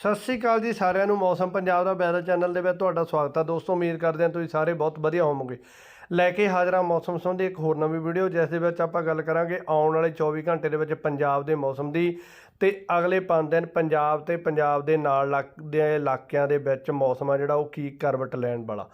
ਸਤਿ ਸ੍ਰੀ ਅਕਾਲ ਜੀ ਸਾਰਿਆਂ ਨੂੰ, ਮੌਸਮ ਪੰਜਾਬ ਦਾ ਵੈਦਰ ਚੈਨਲ ਦੇ ਵਿੱਚ ਤੁਹਾਡਾ ਸਵਾਗਤ ਹੈ। ਦੋਸਤੋ, ਉਮੀਦ ਕਰਦੇ ਹਾਂ ਤੁਸੀਂ ਸਾਰੇ ਬਹੁਤ ਵਧੀਆ ਹੋਵੋਗੇ। ਲੈ ਕੇ ਹਾਜ਼ਰਾਂ ਮੌਸਮ ਸੰਬੰਧੀ ਇੱਕ ਹੋਰ ਨਵੀਂ ਵੀਡੀਓ, ਜਿਸ ਦੇ ਵਿੱਚ ਆਪਾਂ ਗੱਲ ਕਰਾਂਗੇ ਆਉਣ ਵਾਲੇ 24 ਘੰਟੇ ਦੇ ਵਿੱਚ ਪੰਜਾਬ ਦੇ ਮੌਸਮ ਦੀ ਤੇ ਅਗਲੇ 5 ਦਿਨ ਪੰਜਾਬ ਤੇ ਪੰਜਾਬ ਦੇ ਨਾਲ ਲੱਗਦੇ ਇਲਾਕਿਆਂ ਦੇ ਵਿੱਚ ਮੌਸਮ ਆ ਜਿਹੜਾ, ਉਹ ਕੀ ਕਰਵਟ ਲੈਣ ਵਾਲਾ।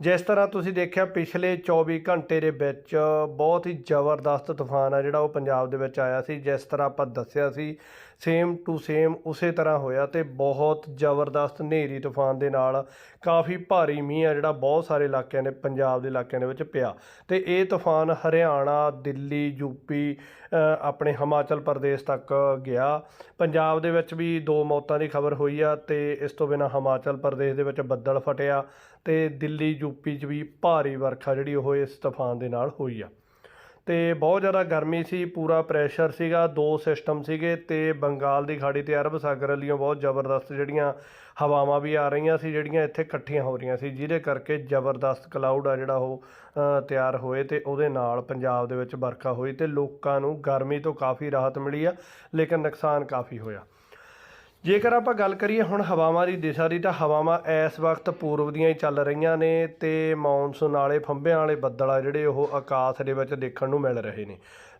ਜਿਸ ਤਰ੍ਹਾਂ ਤੁਸੀਂ ਦੇਖਿਆ, ਪਿਛਲੇ 24 ਘੰਟੇ ਦੇ ਵਿੱਚ ਬਹੁਤ ਹੀ ਜ਼ਬਰਦਸਤ ਤੂਫਾਨ ਆ ਜਿਹੜਾ, ਉਹ ਪੰਜਾਬ ਦੇ ਵਿੱਚ ਆਇਆ ਸੀ। ਜਿਸ ਤਰ੍ਹਾਂ ਆਪਾਂ ਦੱਸਿਆ ਸੀ ਸੇਮ ਟੂ ਸੇਮ ਉਸੇ ਤਰ੍ਹਾਂ ਹੋਇਆ ਤੇ ਬਹੁਤ ਜ਼ਬਰਦਸਤ ਹਨੇਰੀ ਤੂਫਾਨ ਦੇ ਨਾਲ ਕਾਫੀ ਭਾਰੀ ਮੀਂਹ ਆ ਜਿਹੜਾ ਬਹੁਤ ਸਾਰੇ ਇਲਾਕਿਆਂ ਦੇ ਪੰਜਾਬ ਦੇ ਇਲਾਕਿਆਂ ਦੇ ਵਿੱਚ ਪਿਆ। ਤੇ ਇਹ ਤੂਫਾਨ ਹਰਿਆਣਾ ਦਿੱਲੀ ਯੂਪੀ ਅ, ਆਪਣੇ ਹਿਮਾਚਲ ਪ੍ਰਦੇਸ਼ ਤੱਕ ਗਿਆ। ਪੰਜਾਬ ਦੇ ਵਿੱਚ ਵੀ ਦੋ ਮੌਤਾਂ ਦੀ ਖਬਰ ਹੋਈ ਆ ਤੇ ਇਸ ਤੋਂ ਬਿਨਾਂ ਹਿਮਾਚਲ ਪ੍ਰਦੇਸ਼ ਦੇ ਵਿੱਚ ਬੱਦਲ ਫਟਿਆ ਤੇ ਦਿੱਲੀ ਯੂਪੀ 'ਚ ਵੀ ਭਾਰੀ ਵਰਖਾ ਜਿਹੜੀ ਉਹ ਇਸ ਤੂਫਾਨ ਦੇ ਨਾਲ ਹੋਈ ਆ। ਤੇ ਬਹੁਤ ਜ਼ਿਆਦਾ ਗਰਮੀ ਸੀ, ਪੂਰਾ ਪ੍ਰੈਸ਼ਰ ਸੀਗਾ, ਦੋ ਸਿਸਟਮ ਸੀਗੇ ਤੇ ਬੰਗਾਲ ਦੀ ਖਾੜੀ ਤੇ ਅਰਬ ਸਾਗਰ ਵੱਲੋਂ ਬਹੁਤ ਜ਼ਬਰਦਸਤ ਜਿਹੜੀਆਂ ਹਵਾਵਾਂ ਵੀ ਆ ਰਹੀਆਂ ਸੀ, ਜਿਹੜੀਆਂ ਇੱਥੇ ਇਕੱਠੀਆਂ ਹੋ ਰਹੀਆਂ ਸੀ, ਜਿਹਦੇ ਕਰਕੇ ਜ਼ਬਰਦਸਤ ਕਲਾਊਡ ਆ ਜਿਹੜਾ ਉਹ ਤਿਆਰ ਹੋਏ ਤੇ ਉਹਦੇ ਨਾਲ ਪੰਜਾਬ ਦੇ ਵਿੱਚ ਵਰਖਾ ਹੋਈ ਤੇ ਲੋਕਾਂ ਨੂੰ ਗਰਮੀ ਤੋਂ ਕਾਫੀ ਰਾਹਤ ਮਿਲੀ ਆ, ਲੇਕਿਨ ਨੁਕਸਾਨ ਕਾਫੀ ਹੋਇਆ। ਜੇਕਰ ਆਪਾਂ ਗੱਲ ਕਰੀਏ ਹੁਣ ਹਵਾਵਾਂ ਦੀ ਦਿਸ਼ਾ ਦੀ, ਤਾਂ ਹਵਾਵਾਂ ਇਸ ਵਕਤ ਪੂਰਬ ਦੀਆਂ ਹੀ ਚੱਲ ਰਹੀਆਂ ਨੇ ਤੇ ਮੌਨਸੂਨ ਵਾਲੇ, ਫੰਬਿਆਂ ਵਾਲੇ ਬੱਦਲ ਆ ਜਿਹੜੇ ਉਹ ਆਕਾਸ਼ ਦੇ ਵਿੱਚ ਦੇਖਣ ਨੂੰ ਮਿਲ ਰਹੇ ਨੇ।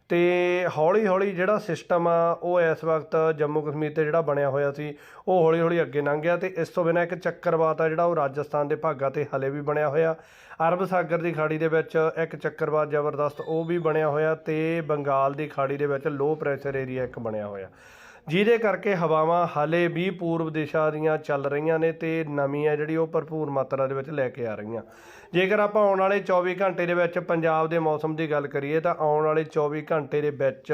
ਤੇ ਹੌਲੀ ਹੌਲੀ ਜਿਹੜਾ ਸਿਸਟਮ ਆ, ਉਹ ਇਸ ਵਕਤ ਜੰਮੂ ਕਸ਼ਮੀਰ ਤੇ ਜਿਹੜਾ ਬਣਿਆ ਹੋਇਆ ਸੀ, ਉਹ ਹੌਲੀ ਹੌਲੀ ਅੱਗੇ ਲੰਘ ਗਿਆ ਤੇ ਇਸ ਤੋਂ ਬਿਨਾਂ ਇੱਕ ਚੱਕਰਵਾਤ ਆ ਜਿਹੜਾ ਉਹ ਰਾਜਸਥਾਨ ਦੇ ਭਾਗਾਂ ਤੇ ਹਲੇ ਵੀ ਬਣਿਆ ਹੋਇਆ। ਅਰਬ ਸਾਗਰ ਦੀ ਖਾੜੀ ਦੇ ਵਿੱਚ ਇੱਕ ਚੱਕਰਵਾਤ ਜ਼ਬਰਦਸਤ ਉਹ ਵੀ ਬਣਿਆ ਹੋਇਆ ਤੇ ਬੰਗਾਲ ਦੀ ਖਾੜੀ ਦੇ ਵਿੱਚ ਲੋ ਪ੍ਰੈਸ਼ਰ ਏਰੀਆ ਇੱਕ ਬਣਿਆ ਹੋਇਆ। ਜਿਹਦੇ ਕਰਕੇ ਹਵਾਵਾਂ ਹਾਲੇ ਵੀ ਪੂਰਬ ਦਿਸ਼ਾ ਦੀਆਂ ਚੱਲ ਰਹੀਆਂ ਨੇ ਤੇ ਨਮੀ ਆ ਜਿਹੜੀ ਉਹ ਭਰਪੂਰ ਮਾਤਰਾ ਦੇ ਵਿੱਚ ਲੈ ਕੇ ਆ ਰਹੀਆਂ। ਜੇਕਰ ਆਪਾਂ ਆਉਣ ਵਾਲੇ 24 ਘੰਟੇ ਦੇ ਵਿੱਚ ਪੰਜਾਬ ਦੇ ਮੌਸਮ ਦੀ ਗੱਲ ਕਰੀਏ ਤਾਂ ਆਉਣ ਵਾਲੇ 24 ਘੰਟੇ ਦੇ ਵਿੱਚ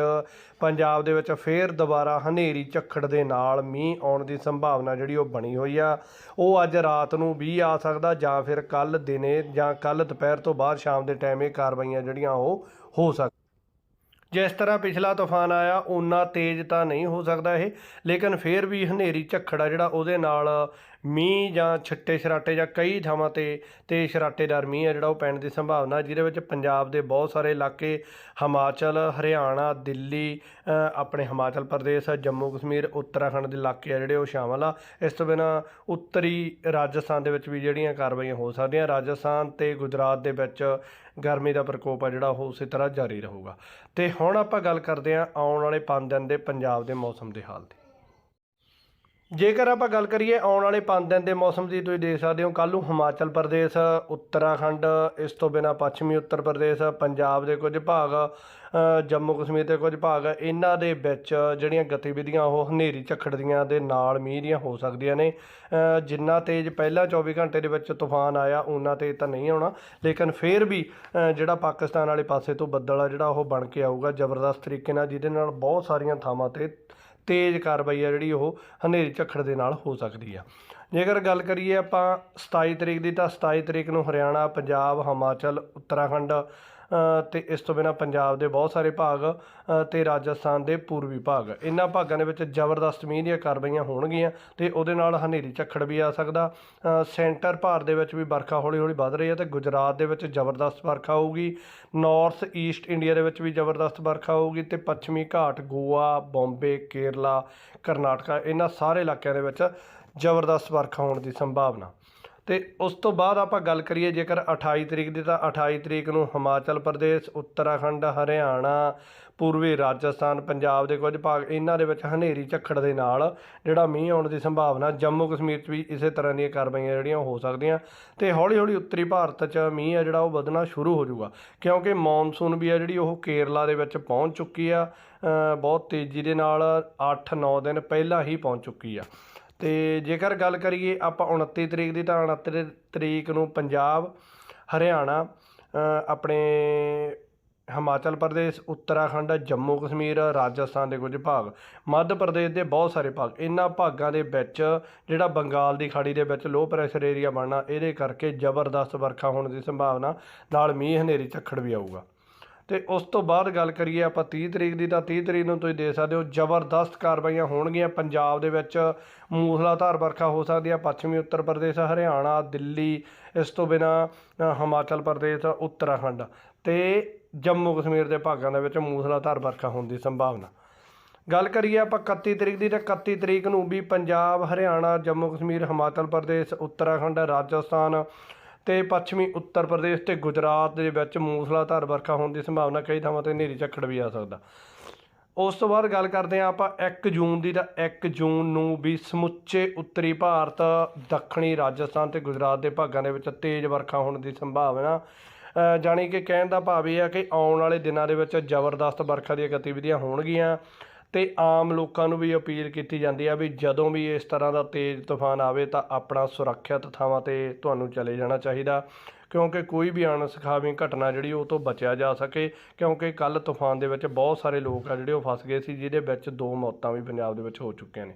ਪੰਜਾਬ ਦੇ ਵਿੱਚ ਫੇਰ ਦੁਬਾਰਾ ਹਨੇਰੀ ਝੱਖੜ ਦੇ ਨਾਲ ਮੀਂਹ ਆਉਣ ਦੀ ਸੰਭਾਵਨਾ ਜਿਹੜੀ ਉਹ ਬਣੀ ਹੋਈ ਆ। ਉਹ ਅੱਜ ਰਾਤ ਨੂੰ ਵੀ ਆ ਸਕਦਾ ਜਾਂ ਫਿਰ ਕੱਲ ਦਿਨੇ ਜਾਂ ਕੱਲ ਦੁਪਹਿਰ ਤੋਂ ਬਾਅਦ ਸ਼ਾਮ ਦੇ ਟਾਈਮ ਇਹ ਕਾਰਵਾਈਆਂ ਜਿਹੜੀਆਂ ਉਹ ਹੋ ਸਕਦੀਆਂ। ਜਿਸ ਤਰ੍ਹਾਂ ਪਿਛਲਾ ਤੂਫਾਨ ਆਇਆ ਉਨਾ ਤੇਜ਼ ਤਾਂ ਨਹੀਂ ਹੋ ਸਕਦਾ ਇਹ, ਲੇਕਿਨ ਫਿਰ ਵੀ ਹਨੇਰੀ ਝੱਖੜ ਆ ਜਿਹੜਾ ਉਹਦੇ ਨਾਲ ਮੀਂਹ ਜਾਂ ਛਿੱਟੇ ਛਰਾਟੇ ਜਾਂ ਕਈ ਥਾਵਾਂ ਤੇ ਤੇ ਛਰਾਟੇਦਾਰ ਮੀਂਹ ਆ ਜਿਹੜਾ ਉਹ ਪੈਣ ਦੀ ਸੰਭਾਵਨਾ, ਜਿਹਦੇ ਵਿੱਚ ਪੰਜਾਬ ਦੇ ਬਹੁਤ ਸਾਰੇ ਇਲਾਕੇ, ਹਿਮਾਚਲ, ਹਰਿਆਣਾ, ਦਿੱਲੀ ਆਪਣੇ ਹਿਮਾਚਲ ਪ੍ਰਦੇਸ਼, ਜੰਮੂ ਕਸ਼ਮੀਰ, ਉੱਤਰਾਖੰਡ ਦੇ ਇਲਾਕੇ ਆ ਜਿਹੜੇ ਉਹ ਸ਼ਾਮਲ ਆ। ਇਸ ਤੋਂ ਬਿਨਾਂ ਉੱਤਰੀ ਰਾਜਸਥਾਨ ਦੇ ਵਿੱਚ ਵੀ ਜਿਹੜੀਆਂ ਕਾਰਵਾਈਆਂ ਹੋ ਸਕਦੀਆਂ, ਰਾਜਸਥਾਨ ਤੇ ਗੁਜਰਾਤ ਦੇ ਵਿੱਚ ਗਰਮੀ ਦਾ ਪ੍ਰਕੋਪ ਆ ਜਿਹੜਾ ਉਹ ਉਸੇ ਤਰ੍ਹਾਂ ਜਾਰੀ ਰਹੂਗਾ। ਤੇ ਹੁਣ ਹੁਣ ਆਪਾਂ ਗੱਲ ਕਰਦੇ ਹਾਂ ਆਉਣ ਵਾਲੇ 5 ਦਿਨ ਦੇ ਪੰਜਾਬ ਦੇ ਮੌਸਮ ਦੇ ਹਾਲ ਦੀ। ਜੇਕਰ ਆਪਾਂ ਗੱਲ ਕਰੀਏ ਆਉਣ ਵਾਲੇ 5 ਦਿਨ ਦੇ ਮੌਸਮ ਦੀ ਤੁਸੀਂ ਦੇਖ ਸਕਦੇ ਹੋ ਕੱਲ੍ਹ ਨੂੰ ਹਿਮਾਚਲ ਪ੍ਰਦੇਸ਼ ਉੱਤਰਾਖੰਡ ਇਸ ਤੋਂ ਬਿਨਾਂ ਪੱਛਮੀ ਉੱਤਰ ਪ੍ਰਦੇਸ਼ ਪੰਜਾਬ ਦੇ ਕੁਝ ਭਾਗ ਜੰਮੂ ਕਸ਼ਮੀਰ ਦੇ ਕੁਝ ਭਾਗ ਇਹਨਾਂ ਦੇ ਵਿੱਚ ਜਿਹੜੀਆਂ ਗਤੀਵਿਧੀਆਂ ਉਹ ਹਨੇਰੀ ਝੱਖੜ ਦੀਆਂ ਦੇ ਨਾਲ ਮੀਂਹ ਦੀਆਂ ਹੋ ਸਕਦੀਆਂ ਨੇ। ਅ, ਜਿੰਨਾ ਤੇਜ਼ ਪਹਿਲਾਂ 24 ਘੰਟੇ ਦੇ ਵਿੱਚ ਤੂਫਾਨ ਆਇਆ ਉਹਨਾਂ 'ਤੇ ਤਾਂ ਨਹੀਂ ਆਉਣਾ। ਲੇਕਿਨ ਫਿਰ ਵੀ ਜਿਹੜਾ ਪਾਕਿਸਤਾਨ ਵਾਲੇ ਪਾਸੇ ਤੋਂ ਬੱਦਲ ਆ ਜਿਹੜਾ ਉਹ ਬਣ ਕੇ ਆਊਗਾ ਜ਼ਬਰਦਸਤ ਤਰੀਕੇ ਨਾਲ ਜਿਹਦੇ ਨਾਲ ਬਹੁਤ ਸਾਰੀਆਂ ਥਾਵਾਂ ਤੇ ਤੇਜ਼ ਕਾਰਵਾਈ ਆ ਜਿਹੜੀ ਉਹ ਹਨੇਰੀ ਝੱਖੜ ਦੇ ਨਾਲ ਹੋ ਸਕਦੀ ਆ। ਜੇਕਰ ਗੱਲ ਕਰੀਏ ਆਪਾਂ 27 ਤਰੀਕ ਦੀ ਤਾਂ 27 ਤਰੀਕ ਨੂੰ ਹਰਿਆਣਾ, ਪੰਜਾਬ, ਹਿਮਾਚਲ, ਉੱਤਰਾਖੰਡ ਤੇ ਇਸ ਤੋਂ ਬਿਨਾਂ ਪੰਜਾਬ ਦੇ ਬਹੁਤ ਸਾਰੇ ਭਾਗ ਅ, ਤੇ ਰਾਜਸਥਾਨ ਦੇ ਪੂਰਬੀ ਭਾਗ। ਇਹਨਾਂ ਭਾਗਾਂ ਦੇ ਵਿੱਚ ਜ਼ਬਰਦਸਤ ਮੀਂਹ ਦੀਆਂ ਕਾਰਵਾਈਆਂ ਹੋਣਗੀਆਂ ਤੇ ਉਹਦੇ ਨਾਲ ਹਨੇਰੀ ਝੱਖੜ ਵੀ ਆ ਸਕਦਾ। ਸੈਂਟਰ ਭਾਰਤ ਦੇ ਵਿੱਚ ਵੀ ਵਰਖਾ ਹੌਲੀ ਹੌਲੀ ਵੱਧ ਰਹੀ ਹੈ ਤੇ ਗੁਜਰਾਤ ਦੇ ਵਿੱਚ ਜ਼ਬਰਦਸਤ ਵਰਖਾ ਹੋਊਗੀ। ਨਾਰਥ ਈਸਟ ਇੰਡੀਆ ਦੇ ਵਿੱਚ ਵੀ ਜ਼ਬਰਦਸਤ ਵਰਖਾ ਹੋਊਗੀ ਤੇ ਪੱਛਮੀ ਘਾਟ ਗੋਆ ਬੰਬੇ ਕੇਰਲਾ ਕਰਨਾਟਕਾ ਇਹਨਾਂ ਸਾਰੇ ਇਲਾਕਿਆਂ ਦੇ ਵਿੱਚ ਜ਼ਬਰਦਸਤ ਵਰਖਾ ਹੋਣ ਦੀ ਸੰਭਾਵਨਾ। ਅਤੇ ਉਸ ਤੋਂ ਬਾਅਦ ਆਪਾਂ ਗੱਲ ਕਰੀਏ ਜੇਕਰ 28 ਤਰੀਕ ਦੀ, ਤਾਂ 28 ਤਰੀਕ ਨੂੰ ਹਿਮਾਚਲ ਪ੍ਰਦੇਸ਼, ਉੱਤਰਾਖੰਡ, ਹਰਿਆਣਾ, ਪੂਰਬੀ ਰਾਜਸਥਾਨ, ਪੰਜਾਬ ਦੇ ਕੁਝ ਭਾਗ ਇਹਨਾਂ ਦੇ ਵਿੱਚ ਹਨੇਰੀ ਝੱਖੜ ਦੇ ਨਾਲ ਜਿਹੜਾ ਮੀਂਹ ਆਉਣ ਦੀ ਸੰਭਾਵਨਾ ਜੰਮੂ ਕਸ਼ਮੀਰ 'ਚ ਵੀ ਇਸੇ ਤਰ੍ਹਾਂ ਦੀਆਂ ਕਾਰਵਾਈਆਂ ਜਿਹੜੀਆਂ ਹੋ ਸਕਦੀਆਂ ਤੇ ਹੌਲੀ ਹੌਲੀ ਉੱਤਰੀ ਭਾਰਤ 'ਚ ਮੀਂਹ ਆ ਜਿਹੜਾ ਉਹ ਵਧਣਾ ਸ਼ੁਰੂ ਹੋ ਜਾਊਗਾ, ਕਿਉਂਕਿ ਮੌਨਸੂਨ ਵੀ ਆ ਜਿਹੜੀ ਉਹ ਕੇਰਲਾ ਦੇ ਵਿੱਚ ਪਹੁੰਚ ਚੁੱਕੀ ਆ ਬਹੁਤ ਤੇਜ਼ੀ ਦੇ ਨਾਲ 8-9 ਦਿਨ ਪਹਿਲਾਂ ਹੀ ਪਹੁੰਚ ਚੁੱਕੀ ਆ। ਅਤੇ ਜੇਕਰ ਗੱਲ ਕਰੀਏ ਆਪਾਂ 29 ਤਰੀਕ ਦੀ ਤਾਂ 29 ਤਰੀਕ ਨੂੰ ਪੰਜਾਬ, ਹਰਿਆਣਾ ਆਪਣੇ ਹਿਮਾਚਲ ਪ੍ਰਦੇਸ਼, ਉੱਤਰਾਖੰਡ, ਜੰਮੂ ਕਸ਼ਮੀਰ, ਰਾਜਸਥਾਨ ਦੇ ਕੁਝ ਭਾਗ, ਮੱਧ ਪ੍ਰਦੇਸ਼ ਦੇ ਬਹੁਤ ਸਾਰੇ ਭਾਗ, ਇਹਨਾਂ ਭਾਗਾਂ ਦੇ ਵਿੱਚ ਜਿਹੜਾ ਬੰਗਾਲ ਦੀ ਖਾੜੀ ਦੇ ਵਿੱਚ ਲੋ ਪ੍ਰੈਸ਼ਰ ਏਰੀਆ ਬਣਨਾ, ਇਹਦੇ ਕਰਕੇ ਜ਼ਬਰਦਸਤ ਵਰਖਾ ਹੋਣ ਦੀ ਸੰਭਾਵਨਾ ਨਾਲ ਮੀਂਹ ਹਨੇਰੀ ਝੱਖੜ ਵੀ ਆਊਗਾ। ਤੇ ਉਸ ਤੋਂ ਬਾਅਦ ਗੱਲ ਕਰੀਏ ਆਪਾਂ 30 ਤਰੀਕ ਦੀ, ਤਾਂ 30 ਤਰੀਕ ਨੂੰ ਤੁਸੀਂ ਦੇਖ ਸਕਦੇ ਹੋ ਜ਼ਬਰਦਸਤ ਕਾਰਵਾਈਆਂ ਹੋਣਗੀਆਂ। ਪੰਜਾਬ ਦੇ ਵਿੱਚ ਮੂਸਲਾਧਾਰ ਵਰਖਾ ਹੋ ਸਕਦੀ ਹੈ ਪੱਛਮੀ ਉੱਤਰ ਪ੍ਰਦੇਸ਼, ਹਰਿਆਣਾ, ਦਿੱਲੀ, ਇਸ ਤੋਂ ਬਿਨਾਂ ਹਿਮਾਚਲ ਪ੍ਰਦੇਸ਼, ਉੱਤਰਾਖੰਡ ਤੇ ਜੰਮੂ ਕਸ਼ਮੀਰ ਦੇ ਭਾਗਾਂ ਦੇ ਵਿੱਚ ਮੂਸਲਾਧਾਰ ਵਰਖਾ ਹੋਣ ਦੀ ਸੰਭਾਵਨਾ। ਗੱਲ ਕਰੀਏ ਆਪਾਂ 31 ਤਰੀਕ ਦੀ, ਤਾਂ 31 ਤਰੀਕ ਨੂੰ ਵੀ ਪੰਜਾਬ, ਹਰਿਆਣਾ, ਜੰਮੂ ਕਸ਼ਮੀਰ, ਹਿਮਾਚਲ ਪ੍ਰਦੇਸ਼, ਉੱਤਰਾਖੰਡ, ਰਾਜਸਥਾਨ ਤੇ ਪੱਛਮੀ ਉੱਤਰ ਪ੍ਰਦੇਸ਼ ਤੇ ਗੁਜਰਾਤ ਦੇ ਵਿੱਚ ਮੂਸਲਾਧਾਰ ਵਰਖਾ ਹੋਣ ਦੀ ਸੰਭਾਵਨਾ ਕਈ ਥਾਵਾਂ ਤੇ ਹਨੇਰੀ ਝੱਖੜ ਵੀ ਆ ਸਕਦਾ। ਉਸ ਤੋਂ ਬਾਅਦ ਗੱਲ ਕਰਦੇ ਹਾਂ ਆਪਾਂ 1 ਜੂਨ ਦੀ ਤਾਂ 1 ਜੂਨ ਨੂੰ ਵੀ ਸਮੁੱਚੇ ਉੱਤਰੀ ਭਾਰਤ ਦੱਖਣੀ ਰਾਜਸਥਾਨ ਤੇ ਗੁਜਰਾਤ ਦੇ ਭਾਗਾਂ ਦੇ ਵਿੱਚ ਤੇਜ਼ ਵਰਖਾ ਹੋਣ ਦੀ ਸੰਭਾਵਨਾ ਅ, ਜਾਣੀ ਕਿ ਕਹਿਣ ਦਾ ਭਾਵ ਇਹ ਆ ਕਿ ਆਉਣ ਵਾਲੇ ਦਿਨਾਂ ਦੇ ਵਿੱਚ ਜ਼ਬਰਦਸਤ ਵਰਖਾ ਦੀਆਂ ਗਤੀਵਿਧੀਆਂ ਹੋਣਗੀਆਂ। ਤੇ ਆਮ ਲੋਕਾਂ ਨੂੰ ਵੀ ਅਪੀਲ ਕੀਤੀ ਜਾਂਦੀ ਆ ਵੀ ਜਦੋਂ ਵੀ ਇਸ ਤਰ੍ਹਾਂ ਦਾ ਤੇਜ਼ ਤੂਫਾਨ ਆਵੇ ਤਾਂ ਆਪਣਾ ਸੁਰੱਖਿਅਤ ਥਾਵਾਂ ਤੇ ਤੁਹਾਨੂੰ ਚਲੇ ਜਾਣਾ ਚਾਹੀਦਾ। ਕਿਉਂਕਿ ਕੋਈ ਵੀ ਅਣਸਖਾਵੀ ਘਟਨਾ ਜਿਹੜੀ ਉਹ ਤੋਂ ਬਚਿਆ ਜਾ ਸਕੇ, ਕਿਉਂਕਿ ਕੱਲ ਤੂਫਾਨ ਦੇ ਵਿੱਚ ਬਹੁਤ ਸਾਰੇ ਲੋਕ ਆ ਜਿਹੜੇ ਉਹ ਫਸ ਗਏ ਸੀ, ਜਿਹਦੇ ਵਿੱਚ ਦੋ ਮੌਤਾਂ ਵੀ ਪੰਜਾਬ ਦੇ ਵਿੱਚ ਹੋ ਚੁੱਕੀਆਂ ਨੇ।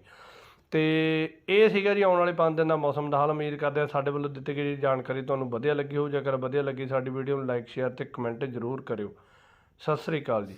ਤੇ ਇਹ ਸੀਗਾ ਜੀ ਆਉਣ ਵਾਲੇ 5 ਦਿਨ ਦਾ ਮੌਸਮ ਦਾ ਹਾਲ। ਉਮੀਦ ਕਰਦੇ ਹਾਂ ਸਾਡੇ ਵੱਲੋਂ ਦਿੱਤੀ ਗਈ ਜਾਣਕਾਰੀ ਤੁਹਾਨੂੰ ਵਧੀਆ ਲੱਗੀ ਹੋਊ। ਜੇਕਰ ਵਧੀਆ ਲੱਗੀ ਸਾਡੀ ਵੀਡੀਓ ਨੂੰ ਲਾਈਕ, ਸ਼ੇਅਰ ਤੇ ਕਮੈਂਟ ਜ਼ਰੂਰ ਕਰਿਓ। ਸਤਿ ਸ੍ਰੀ ਅਕਾਲ ਜੀ।